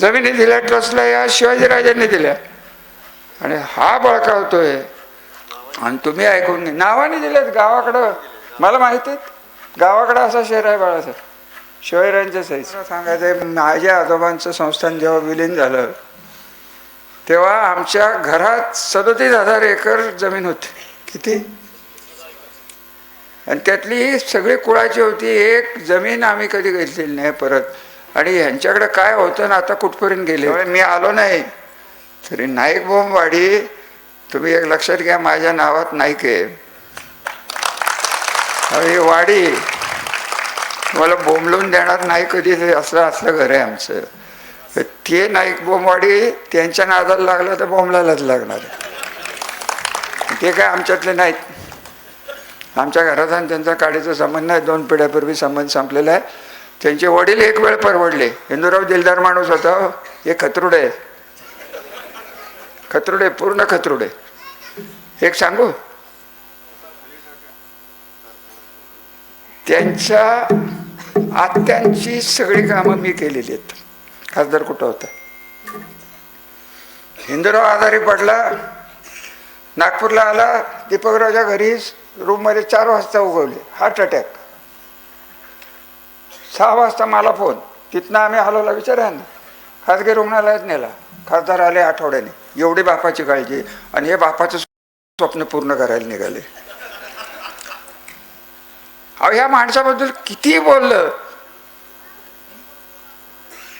जमिनी दिल्या ट्रस्टला या शिवाजीराजांनी दिल्या. आणि हा बळकावतोय आणि तुम्ही ऐकून नाही नावाने दिलेत गावाकडं. मला माहिती आहे गावाकडं असा शहर आहे बाळासाहेब. शिवाजीराजांच्या सही सांगायचं आहे, माझ्या आजोबांचं संस्थान जेव्हा विलीन झालं तेव्हा आमच्या घरात सदोतीस हजार एकर जमीन होती. किती? आणि त्यातली सगळी कुळाची होती. एक जमीन आम्ही कधी घेतलेली नाही परत. आणि ह्यांच्याकडे काय होतं ना आता कुठपर्यंत गेले? मी आलो नाही. तरी नाईक बोंबवाडी तुम्ही एक लक्षात घ्या माझ्या नावात नाईक आहे. ही वाडी तुम्हाला बोंबलून देणार नाही कधी ते असलं असलं घर आहे आमचं. ते नाईक बोंबवाडी त्यांच्या नादाला लागलं तर बोंबलालाच लागणार. ते काय आमच्यातले नाहीत. आमच्या घरात आणि त्यांचा काडीचा संबंध नाही दोन पिढ्यापूर्वी संबंध संपलेला आहे. त्यांचे वडील एक वेळ परवडले. हिंदूराव दिलदार माणूस होता हो. हे. खतरुडे. खतरुडे पूर्ण खतरुडे. एक सांगू? त्यांच्या आत्यांची सगळी कामं मी केलेली आहेत. खासदार कुठं होता? हिंदूराव आजारी पडला. नागपूरला आला. दीपकरावच्या घरीच रूममध्ये चार वाजता उगवले. Heart attack. सहा वाजता मला फोन. तिथनं आम्ही हलवला विचाराना खाजगी रुग्णालयात नेला. खासदार आले आठवड्याने. एवढी बापाची काळजी. आणि हे बापाचं स्वप्न पूर्ण करायला निघाले. अहो ह्या माणसाबद्दल किती बोललं.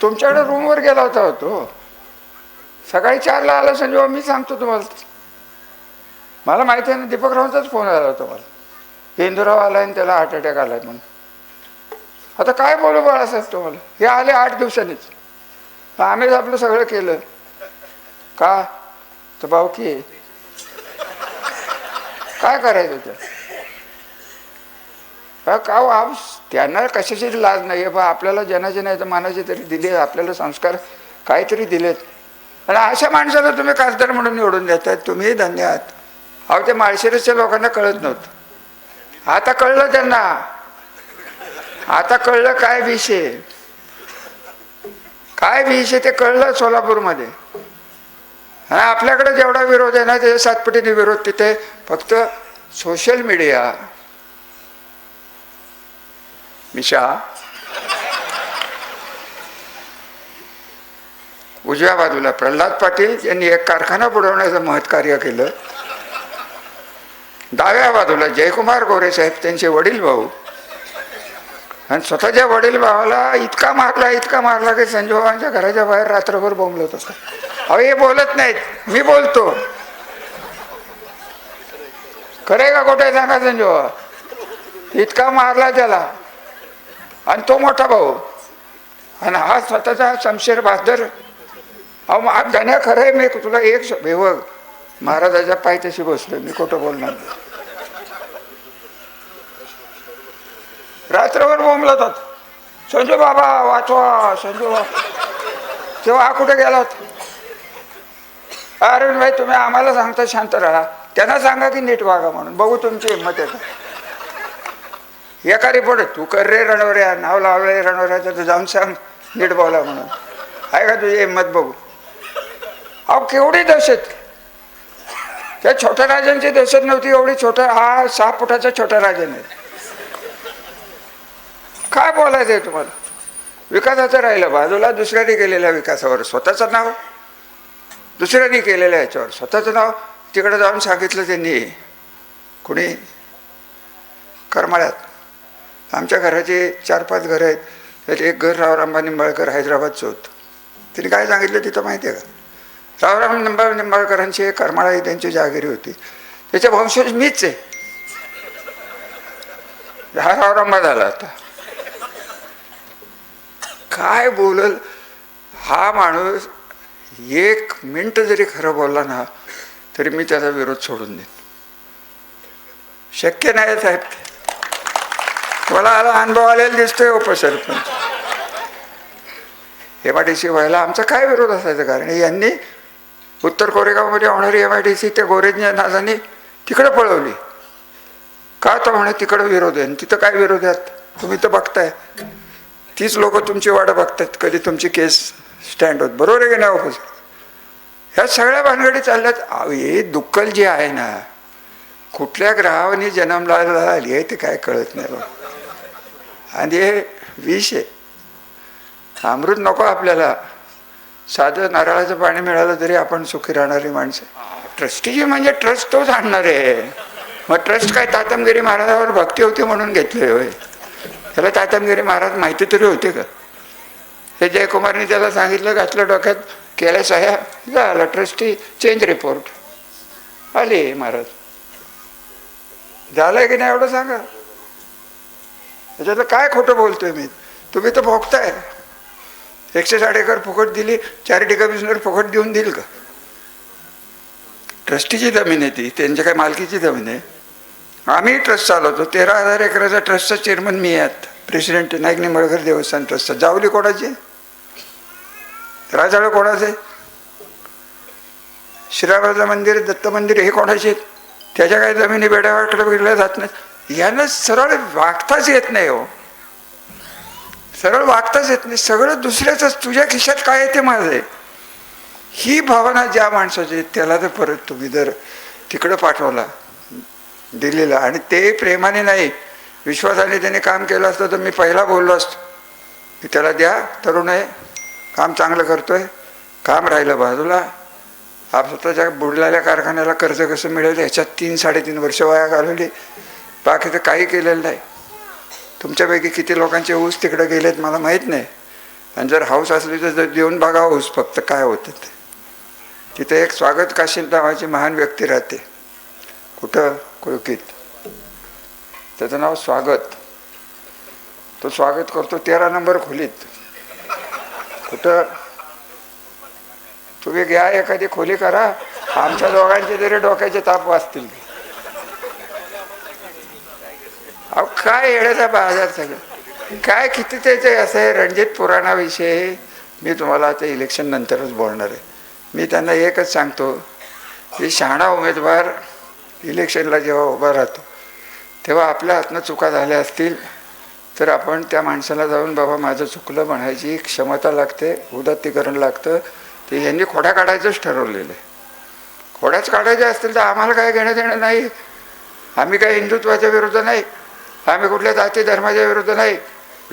तुमच्याकडे रूमवर गेला होता तो. सकाळी चारला आला संजीव मी सांगतो तुम्हाला. मला माहिती आहे ना दीपकरावांचाच फोन आला होता मला. इंदुराव आला आणि त्याला हार्ट अटॅक आला म्हणून. आता काय बोलू बाळासाहेब तुम्हाला? हे आले आठ दिवसांनीच. आम्हीच आपलं सगळं केलं. का? तर भावकी आहे. काय करायचं ते? हा, का हो, आम त्यांना कशाची लाज नाही बा? आपल्याला जनाचे नाही तर मानाचे तरी दिले आपल्याला संस्कार काहीतरी दिलेत. आणि अशा माणसाला तुम्ही खासदार म्हणून निवडून देतात तुम्ही धन्य आहात. अहो ते माळशिरसच्या लोकांना कळत नव्हतं. आता कळलं त्यांना. आता कळलं काय विषय काय विषय ते कळलं सोलापूरमध्ये. आणि आपल्याकडे जेवढा विरोध आहे ना त्याच्या सातपटीने विरोध तिथे फक्त सोशल मीडिया मिशा. उजव्या बाजूला प्रल्हाद पाटील यांनी एक कारखाना बुडवण्याचं महत् कार्य केलं. डाव्या बाजूला जयकुमार गोरे साहेब त्यांचे वडील भाऊ आणि स्वतःच्या वडील भावाला इतका मारला इतका मारला की संजोबांच्या घराच्या बाहेर रात्रभर बोंबलत असतात अहो हे बोलत नाहीत. मी बोलतो. खरे का खोटे सांगा संजोबा इतका मारला त्याला. आणि तो मोठा भाऊ. आणि हा स्वतःचा शमशेर बहादर अहो मग गाण्या खरं आहे मी तुला एक श- बघ. महाराजाच्या पायथ्याशी बसलोय मी खोटं बोलणार रात्रभर बोंबलत संजू बाबा वाचवा संजू बाबा तेव्हा हा कुठे गेला? होता अरे भाई तुम्ही आम्हाला सांगता शांत राहा. त्यांना सांगा की नीट वागा म्हणून. बघू तुमची हिंमत आहे एका रिपोर्ट तू कर रे रणवऱ्या नाव लावलंय रणवऱ्याचं तू जाऊन सांग नीट बोला म्हणून. आहे का तुझी हिंमत बघू अहो केवढी दहशत? त्या छोट्या राजांची दहशत नव्हती एवढी छोटा हा सहा फुटाचा छोटा राजन आहे काय बोलायचं आहे तुम्हाला? विकासाचं राहिलं बाजूला दुसऱ्याने केलेल्या विकासावर. स्वतःचं नाव? दुसऱ्याने केलेलं याच्यावर. स्वतःचं नाव? तिकडे जाऊन सांगितलं त्यांनी. कुणी? करमाळ्यात. आमच्या घराचे चार पाच घरं आहेत. त्यात एक घर रावराम निंबाळकर हैदराबादचं होतं त्यांनी काय सांगितलं तिथं माहिती आहे का? रावराम निंबाळ निंबाळकरांची करमाळा ही त्यांची जागिरी होती. त्याच्या वंशज मीच आहे. हा रावरांबा झाला आता. काय बोलल? हा माणूस एक मिनट जरी खरं बोलला ना तरी मी त्याचा विरोध सोडून देईन. शक्य नाही साहेब. मला आला अनुभव आलेला दिसतोय उपसरपंच एम आय डी सी व्हायला आमचा काय विरोध असायचा? कारण यांनी उत्तर कोरेगावमध्ये होणारी एम आय डी सी त्या गोरेजच्या नादाने तिकडे पळवली. का तर म्हणे तिकडं विरोध आहे? आणि तिथं काय विरोध आहेत तुम्ही तर बघताय. तीच लोक तुमची वाट बघतात कधी तुमची केस स्टँड होत. बरोबर आहे की नाही ऑफिस ह्या सगळ्या भानगडी चालल्यात. हे दुक्कल जे आहे ना कुठल्या ग्रहाने जन्मला आली आहे ते काय कळत नाही बघ आणि हे विष आहे. अमृत नको आपल्याला. साधं नारळाचं पाणी मिळालं तरी आपण सुखी राहणारी माणसं ट्रस्टीची म्हणजे ट्रस्ट तोच आणणार. आहे मग ट्रस्ट काय तातमगिरी महाराजावर भक्ती होती म्हणून घेतले होय. त्याला तातमगिरी महाराज माहिती तरी होते का? हे जयकुमारने त्याला सांगितलं घातलं डोक्यात केल्या सह्या झालं ट्रस्टी चेंज रिपोर्ट आले महाराज. झालंय की नाही एवढं सांगा? त्याच्यातलं काय खोटं बोलतोय मी? तुम्ही तर भोगताय. एकशे साठ एकर फुकट दिली चॅरिटी कमिशनर फुकट देऊन देईल का? ट्रस्टीची जमीन आहे ती त्यांच्या काय मालकीची जमीन आहे. आम्ही ट्रस्ट चालवतो. तेरा हजार एकराचा ट्रस्टचा चेअरमन मी आहेत प्रेसिडेंट नाईक निंबळकर देवस्थान ट्रस्टचा जावली कोणाची? राजाळ कोणाचं? आहे श्रीरामाचं मंदिर दत्त मंदिर हे कोणाचे? आहेत त्याच्या काही जमिनी बेड्यावाकडे बघितल्या जात नाही यांना सरळ वागताच येत नाही हो. सरळ वागताच येत नाही. सगळं दुसऱ्याच तुझ्या खिशात काय आहे ते माझं? आहे ही भावना ज्या माणसाची त्याला तर परत तुम्ही जर तिकडं पाठवला. दिल्लीला आणि ते प्रेमाने नाही विश्वासाने त्याने काम केलं असतं तर मी पहिला बोललो असतो. की त्याला द्या तरुण आहे काम चांगलं करतोय काम राहिलं बाजूला. आप स्वतःच्या बुडलेल्या कारखान्याला कर्ज कसं मिळेल? ह्याच्यात तीन साडेतीन वर्ष वाया घालवली. बाकी तर काही केलेलं नाही. तुमच्यापैकी किती लोकांचे ऊस तिकडे गेलेत मला माहीत नाही. आणि जर हाऊस असली तर जर देऊन बघा ऊस फक्त काय होतं ते. तिथे एक स्वागत काशीन नावाची महान व्यक्ती राहते. कुठं? कुळकीत त्याचं नाव स्वागत. तो स्वागत करतो तेरा नंबर खोलीत. कुठं? तुम्ही घ्या एखादी खोली करा. आमच्या दोघांचे तरी डोक्याचे ताप वाचतील. अहो काय येण्याचा बाजार सगळं? काय किती त्याचे असं आहे रणजित पुराणाविषयी मी तुम्हाला आता इलेक्शन नंतरच बोलणार आहे. मी त्यांना एकच सांगतो की शहाणा उमेदवार इलेक्शनला जेव्हा उभा राहतो तेव्हा आपल्या हातनं चुका झाल्या असतील तर आपण त्या माणसाला जाऊन बाबा माझं चुकलं म्हणायची क्षमता लागते उदात्तीकरण लागतं. ते यांनी खोड्या काढायचंच ठरवलेलं आहे. खोड्याच काढायच्या असतील तर आम्हाला काय घेणं देणं नाही. आम्ही काय हिंदुत्वाच्या विरुद्ध नाही. आम्ही कुठल्या जाती धर्माच्या विरुद्ध नाही.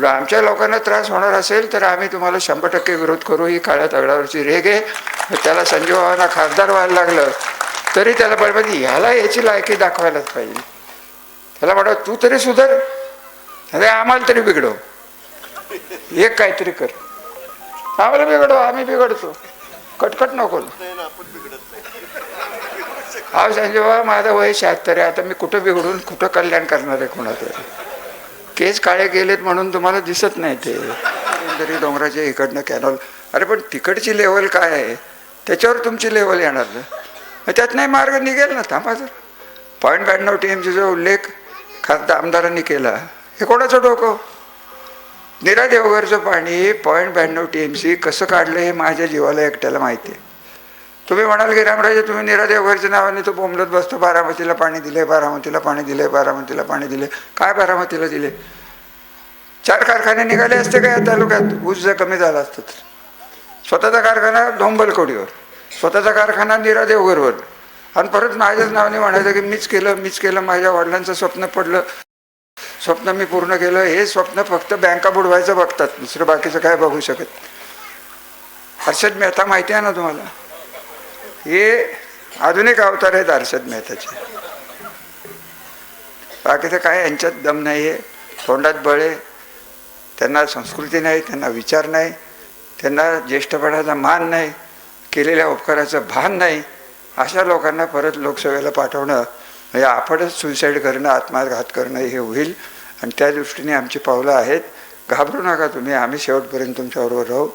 आमच्या लोकांना त्रास होणार असेल तर आम्ही तुम्हाला शंभर टक्के विरोध करू. ही काळ्या तगडावरची रेग आहे. त्याला संजीव बाबांना खासदार व्हायला लागलं. तरी त्याला बरोबर म्हणजे ह्याला याची लायकी दाखवायलाच पाहिजे. त्याला म्हणा तू तरी सुधर अरे आम्हाला तरी बिघडव. एक काहीतरी कर. आम्हाला बिघडव आम्ही बिघडतो. कटकट नको. हा संजय बाबा माझं वय शहात्तर आहे. आता मी कुठं बिघडून कुठं कल्याण करणार आहे कोणाचं? केस काळे गेलेत म्हणून तुम्हाला दिसत नाही ते. तरी डोंगराच्या इकडनं कॅनॉल अरे पण तिकडची लेवल काय आहे? त्याच्यावर तुमची लेवल येणार ना. त्यात नाही मार्ग निघेल ना थांबा जर. पॉईंट ब्याण्णव टी एमचा जो उल्लेख खासदार आमदारांनी केला हे कोणाचं डोकं? निरा देवघरचं पाणी पॉईंट ब्याण्णव टी एम सी कसं काढलं हे माझ्या जीवाला एकट्याला माहिती आहे. तुम्ही म्हणाल की रामराजे तुम्ही निरा देवघरच्या नावाने तो बोंबलत बसतो बारामतीला पाणी दिले बारामतीला पाणी दिले बारामतीला पाणी दिले काय बारामतीला दिले चार कारखाने निघाले असते का या तालुक्यात? ऊस जर कमी झाला असतं स्वतःचा कारखाना धोंबलकोडीवर स्वतःचा कारखाना निरा देवघरवर आणि परत माझ्याच नावाने म्हणायचं की मीच केलं मीच केलं माझ्या वडिलांचं स्वप्न पडलं. स्वप्न मी पूर्ण केलं. हे स्वप्न फक्त बँका बुडवायचं बघतात. दुसरं बाकीचं काय बघू शकत हर्षद मेहता माहिती आहे ना तुम्हाला? हे आधुनिक अवतार आहेत हर्षद मेहताचे. बाकीचं काय यांच्यात दम नाही आहे. तोंडात बळे त्यांना संस्कृती नाही त्यांना विचार नाही. त्यांना ज्येष्ठपणाचा मान नाही. केलेल्या उपकाराचं भान नाही अशा लोकांना परत लोकसभेला पाठवणं म्हणजे आपणच सुसाईड करणं आत्मघात करणं हे होईल. आणि त्या दृष्टीने आमची पावलं आहेत. घाबरू नका तुम्ही आम्ही शेवटपर्यंत तुमच्याबरोबर राहू.